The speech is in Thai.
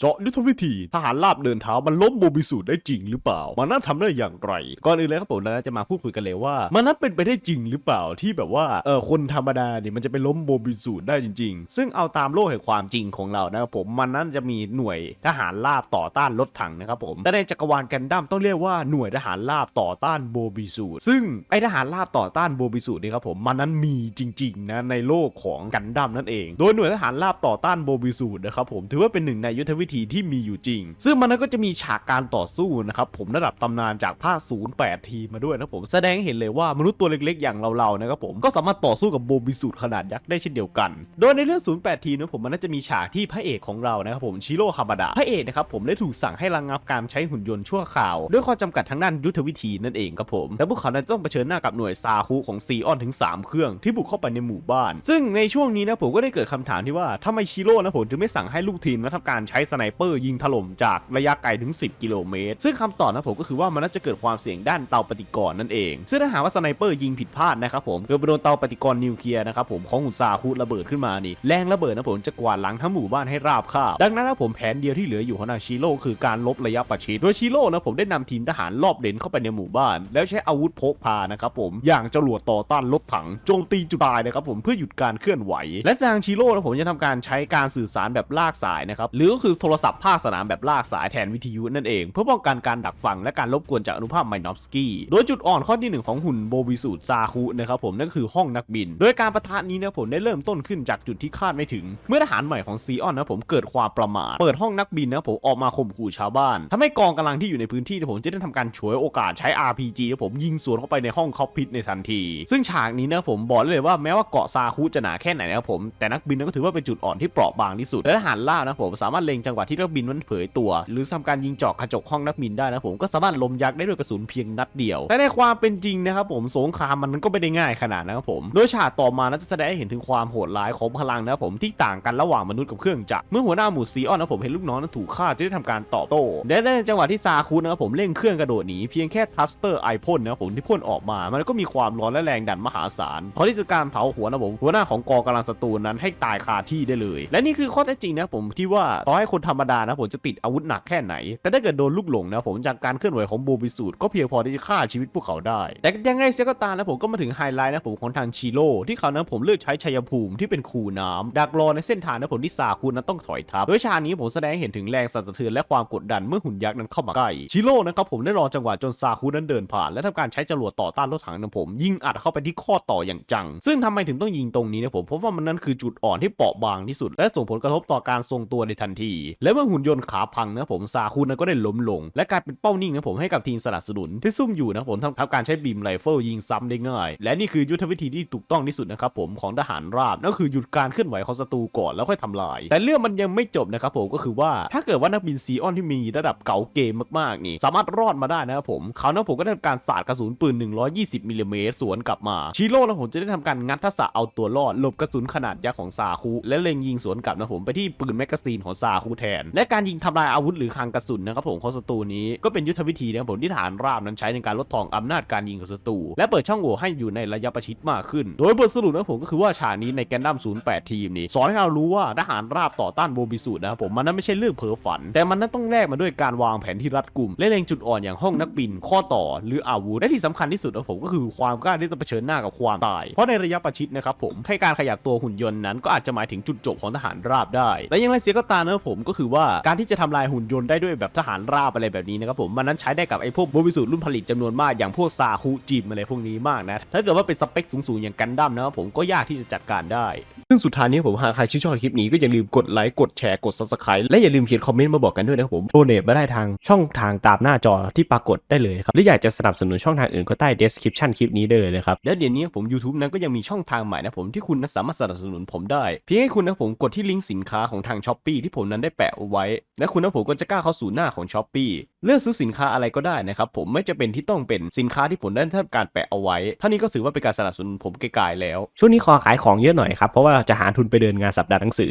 เจาะยุทธวิธีทหารราบเดินเท้ามันล้มโมบิสูได้จริงหรือเปล่า มันนั้นทำได้อย่างไร ก่อนอื่นเลยครับผมเราจะมาพูดคุยกันเลยว่า มันนั้นเป็นไปได้จริงหรือเปล่าที่แบบว่าเออคนธรรมดาเนี่ยมันจะไปล้มโมบิสูได้จริง ๆ ซึ่งเอาตามโลกแห่งความจริงของเรานะครับผมมันนั้นจะมีหน่วยทหารราบต่อต้านรถถังนะครับผมแต่ในจักรวาลกันดั้มต้องเรียกว่าหน่วยทหารราบต่อต้านโมบิสูซึ่งไอทหารราบต่อต้านโมบิสูนี่ครับผมมันนั้นมีจริงๆนะในโลกของกันดั้มนั่นเอง โดยหน่วยทหารราบต่อต้านโมบิสูนะครับผมถือว่าเป็นหนึ่งในยุทธวิธีที่มีอยู่จริง ซึ่งมันก็จะมีฉากการต่อสู้นะครับผมระดับตำนานจากภาค 08 ทีมาด้วยนะผมแสดงเห็นเลยว่ามนุษย์ตัวเล็กๆ อย่างเราๆนะครับผมก็สามารถต่อสู้กับโมบิสูขนาดยักษ์ได้เช่นเดียวกัน โดยในเรื่อง 08 ทีนะผมมันน่าจะมีฉากที่พระเอกของเรานะครับผมชิโร่ฮาบาดะพระเอกนะครับผมได้ถูกสั่งให้ระงับการใช้หุ่นยนต์ชั่วคราว ด้วยข้อจำกัดทางด้านยุทธวิธีนั่นเองครับผมและพวกเขานั้นต้องเผชิญหน้ากับหน่วยซาคุของซีออนถึง 3 เครื่องที่บุกเข้าไปในหมู่บ้าน ซึ่งในช่วงนี้นะผมก็ได้เกิดคำถามที่ว่าทำไมชิโร่นะผมถึงไม่สั่งให้ลูกทีมนะทำการใช้สไนเปอร์ยิงถล่มจากระยะไกลถึง 10 กิโลเมตร ซึ่งคำตอบนะผมก็คือว่ามันน่าจะเกิดความเสี่ยงด้านเตาปฏิกรณ์นั่นเอง ซึ่งถ้าหากว่าสไนเปอร์ยิงผิดพลาดนะครับผมเกิดไปโดนเตาปฏิกรณ์นิวเคลียร์นะครับผมของหุ่นซาคุระเบิดขึ้นมานี่แรงระเบิดนะผมจะกวาดล้างทั้งหมู่บ้านให้ราบคาบดังนั้นนะผมแผนเดียวที่เหลืออยู่ของนาชิโร่คือการลบระยะประชิดโดยชิโร่นะผมได้นำทีมทหารรอบเลนเข้าไปในหมู่บ้าน แล้วใช้อาวุธพกพานะครับผมอย่างจรวดต่อต้านรถถังโจมตีจุดตายนะครับผมเพื่อหยุดการเคลื่อนไหว และทางชิโร่นะผมจะทำการใช้การสื่อสารแบบลากสายนะครับหรือก็คือโททรศัพท์ภาคสนามแบบลากสายแทนวิทยุนั่นเอง เพื่อป้องกันการดักฟังและการรบกวนจากอนุภาคไมนอฟสกี้ โดยจุดอ่อนข้อที่หนึ่งของหุ่นโบบิสูตซาคุนะครับผมนั่นก็คือห้องนักบิน โดยการประทะนี้นะผมได้เริ่มต้นขึ้นจากจุดที่คาดไม่ถึง เมื่อทหารใหม่ของซีออนนะผมเกิดความประมาทเปิดห้องนักบินนะผมออกมาข่มขู่ชาวบ้านทำให้กองกำลังที่อยู่ในพื้นที่นะผมจะได้ทำการฉวยโอกาสใช้ RPG นะผมยิงสวนเข้าไปในห้องคอกพิทในทันที ซึ่งฉากนี้นะผมบอกเลยว่าแม้ว่าเกาะซาคุจะหนาแค่ไหนนะผมแต่นักบินนั้นก็ถือว่าเป็นจุดอ่อนที่เปราะบางที่สุดและทหารล่านะผมสามารถเล็งจังหวะที่นักบินมันเผยตัว หรือทำการยิงเจาะกระจกห้องนักบินได้นะผมก็สามารถลมยักษ์ได้ด้วยกระสุนเพียงนัดเดียวแต่ในความเป็นจริงนะครับผมสงครามมันก็ไม่ได้ง่ายขนาดนะครับผมโดยฉากต่อมานั้นจะแสดงให้เห็นถึงความโหดร้ายของพลังนะครับผมที่ต่างกันระหว่างมนุษย์กับเครื่องจักรเมื่อหัวหน้าหมู่ซีออนนะผมเห็นลูกน้องนั้นถูกฆ่าจะได้ทำการตอบโต้และในจังหวะที่ซาคุนะครับผมเร่งเครื่องกระโดดหนีเพียงแค่ทัสเตอร์ไอพ่นนะครับผมที่พ่นออกมา มันก็มีความร้อนและแรงดันมหาศาลพอที่จะการเผาหัวนะผมหัวหน้าของกองกำลังศัตรูนั้นให้ตายคาที่ได้เลย และนี่คือข้อเท็จจริงนะผมที่ว่าต่อให้คนธรรมดานะผมจะติดอาวุธหนักแค่ไหน แต่ถ้าเกิดโดนลูกหลงนะผมจากการเคลื่อนไหวของโบบิสูดก็เพียงพอที่จะฆ่าชีวิตพวกเขาได้ แต่ยังไงเสียก็ตามนะผมก็มาถึงไฮไลท์นะผมของทางชิโร่ที่เขานั้นผมเลือกใช้ชัยภูมิที่เป็นคูน้ำดักรอในเส้นทางนะผมที่ซาคุนั้นต้องถอยทับโดยฉากนี้ผมแสดงเห็นถึงแรงสั่นสะเทือนและความกดดันเมื่อหุ่นยักษ์นั้นเข้ามาใกล้ชิโร่นะครับผมได้รอจังหวะจนซาคุนั้นเดินผ่าน และทำการใช้จรวดต่อต้านรถถังนะผม ยิงอัดเข้าไปที่ข้อต่ออย่างจัง ซึ่งทำไมถึงต้องยิงตรงนี้นะผมเพราะว่ามันนั้นคือจุดอ่อนที่เปราะบางที่สุด และส่งผลกระทบต่อการทรงตัวในทันทีและเมื่อหุ่นยนต์ขาพังนะผมซาคุนก็ได้ล้มลง และกลายเป็นเป้านิ่งนะผมให้กับทีมสนับสนุนที่ซุ่มอยู่นะผมทำทำการใช้บีมไรเฟิลยิงซ้ำได้ง่าย และนี่คือยุทธวิธีที่ถูกต้องที่สุดนะครับผมของทหารราบนั่นก็คือหยุดการเคลื่อนไหวของศัตรูก่อนแล้วค่อยทำลาย แต่เรื่องมันยังไม่จบนะครับผมก็คือว่าถ้าเกิดว่านักบินซีออนที่มีระดับเก๋าเกมมากๆนี่ สามารถรอดมาได้นะครับผมเขานะผมก็ได้ทำการสาดกระสุนปืน 120มิลลิเมตรสวนกลับมาชิโร่นะผมจะได้ทำการงัดทักษะเอาตัวรอดหลบกระสุนขนาดยักษ์ของซาคุและเล็งยิงสวนกลับนะผมไปที่ปืนแมกกาซีนของซาคุแทน และการยิงทำลายอาวุธหรือคลังกระสุนนะครับผมของศัตรูนี้ก็เป็นยุทธวิธีนะครับผมที่ทหารราบนั้นใช้ในการลดทอนอำนาจการยิงของศัตรูและเปิดช่องโหว่ให้อยู่ในระยะประชิดมากขึ้น โดยบทสรุปนะผมก็คือว่าฉากนี้ในแกนดั้ม08 ทีมนี้สอนให้เรารู้ว่าทหารราบต่อต้านโบบิสูดนะครับผมมันนั้นไม่ใช่เรื่องเพ้อฝัน แต่มันนั้นต้องแลกมาด้วยการวางแผนที่รัดกุมและเล็งจุดอ่อนอย่างห้องนักบิน ข้อต่อ หรืออาวุธและที่สำคัญที่สุดนะผมก็คือความกล้าที่จะเผชิญหน้ากับความตาย เพราะในระยะประชิดนะครับผมแค่การขยับตัวหุ่นยนต์นั้นก็อาจจะหมายถึงจุดจบของทหารราบได้และยังไรเสียก็ตามนะผมก็คือว่าการที่จะทำลายหุ่นยนต์ได้ด้วยแบบทหารราบอะไรแบบนี้นะครับผมมันนั้นใช้ได้กับไอ้พวกโมบิสูตรุ่นผลิตจำนวนมากอย่างพวกซาคุจิมอะไรพวกนี้มากนะถ้าเกิดว่าเป็นสเปคสูงๆอย่างกันดั้มนะครับผมก็ยากที่จะจัดการได้ ซึ่งสุดท้ายนี้ผมหากใครชื่นชอบคลิปนี้ก็อย่าลืมกดไลค์กดแชร์กด subscribe และอย่าลืมเขียนคอมเมนต์มาบอกกันด้วยนะครับผมโดเนทมาได้ทางช่องทางตามหน้าจอที่ปรากฏได้เลยครับหรืออยากจะสนับสนุนช่องทางอื่นก็ใต้ description คลิปนี้ได้เลยนะครับและเดี๋ยวนี้ผม YouTube นั้นก็ยังมีช่องทางใหม่นะผมที่คุณนั้นสามารถสนับสนุนผมได้เพียงให้คุณนะผมกดที่ลิงก์สินค้าของทาง s h อ p e e ที่ผมนั้นได้แปะเอาไว้ และคุณนะผมก็จะกล้าเข้าสู่หน้าของ s h อ p e e เลือกซื้อสินค้าอะไรก็ได้นะครับผมไม่จะเป็นที่ต้องเป็นสินค้าที่ผมได้ทำการแปะเอาไว้เท่านี้ก็ถือว่าเป็นการสนับสนุนผมไกลๆแล้ว ช่วงนี้ขอขายของเยอะหน่อยครับเพราะว่าจะหาทุนไปเดินงานสัปดาห์หนังสือ